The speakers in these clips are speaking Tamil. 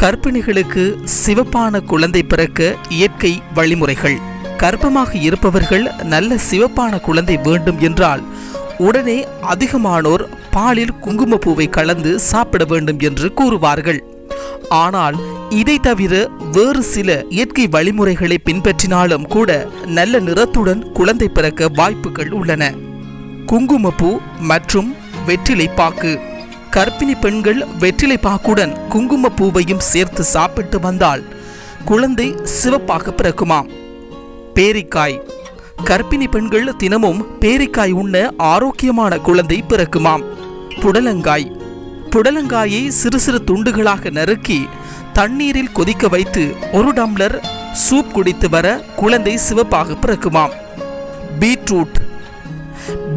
கர்ப்பிணிகளுக்கு சிவப்பான குழந்தை பிறக்க இயற்கை வழிமுறைகள். கர்ப்பமாக இருப்பவர்கள் நல்ல சிவப்பான குழந்தை வேண்டும் என்றால் உடனே அதிகமானோர் பாலில் குங்குமப்பூவை கலந்து சாப்பிட வேண்டும் என்று கூறுவார்கள். ஆனால் இதை தவிர வேறு சில இயற்கை வழிமுறைகளை பின்பற்றினாலும் கூட நல்ல நிறத்துடன் குழந்தை பிறக்க வாய்ப்புகள் உள்ளன. குங்குமப்பூ மற்றும் வெற்றிலை பாக்கு கர்ப்பிணி பெண்கள் வெற்றிலை பாக்குடன் குங்குமப்பூவையும் சேர்த்து சாப்பிட்டு வந்தால் குழந்தை சிவப்பாக பிறக்குமாம். பேரிக்காய். கர்ப்பிணி பெண்கள் தினமும் பேரிக்காய் உண்ண ஆரோக்கியமான குழந்தை பிறக்குமாம். புடலங்காய். புடலங்காயை சிறு சிறு துண்டுகளாக நறுக்கி தண்ணீரில் கொதிக்க வைத்து ஒரு டம்ளர் சூப் குடித்து வர குழந்தை சிவப்பாக பிறக்குமாம். பீட்ரூட்.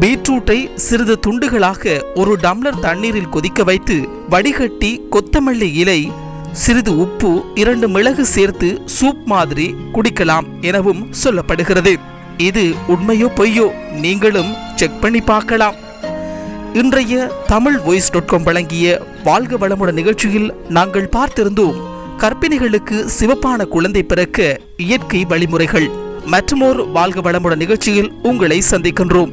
பீட்ரூட்டை சிறிது துண்டுகளாக ஒரு டம்ளர் தண்ணீரில் கொதிக்க வைத்து வடிகட்டி கொத்தமல்லி இலை சிறிது உப்பு இரண்டு மிளகு சேர்த்து சூப் மாதிரி குடிக்கலாம் எனவும் சொல்லப்படுகிறது. இது உண்மையோ பொய்யோ நீங்களும் செக் பண்ணி பார்க்கலாம். இன்றைய தமிழ் வாய்ஸ் டாட் காம் வழங்கிய வாழ்க வளமுடன் நிகழ்ச்சியில் நாங்கள் பார்த்திருந்தோம் கர்ப்பிணிகளுக்கு சிவப்பான குழந்தை பிறக்க இயற்கை வழிமுறைகள். மற்றுமோர் வாழ்க வளமுடன் நிகழ்ச்சியில் உங்களை சந்திக்கின்றோம்.